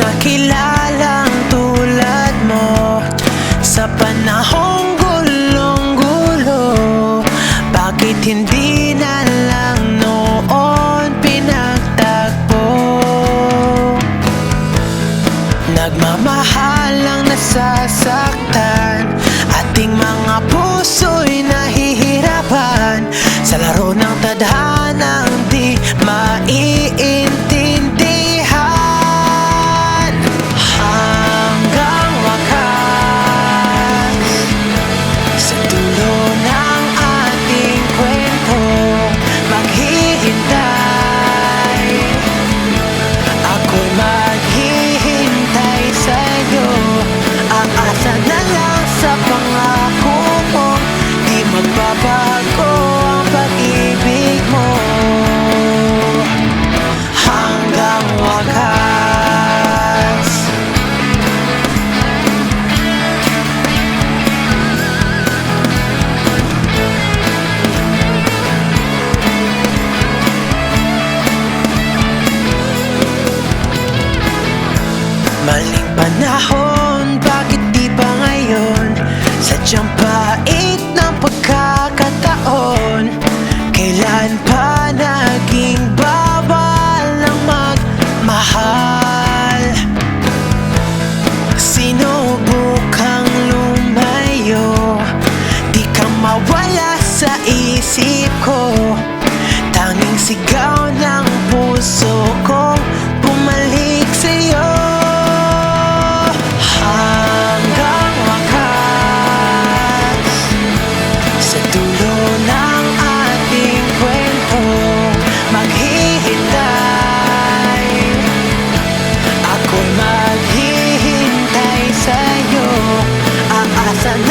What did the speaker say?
nakilalang tulad mo. Sa panahong gulong-gulo Bakit hindi panahon, bakit di ba ngayon? Sadyang pait ng pagkakataon Kailan pa naging bawal ang magmahal? Sinubukang lumayo Di ka mawala sa isip ko Tanging sigaw ng puso ko I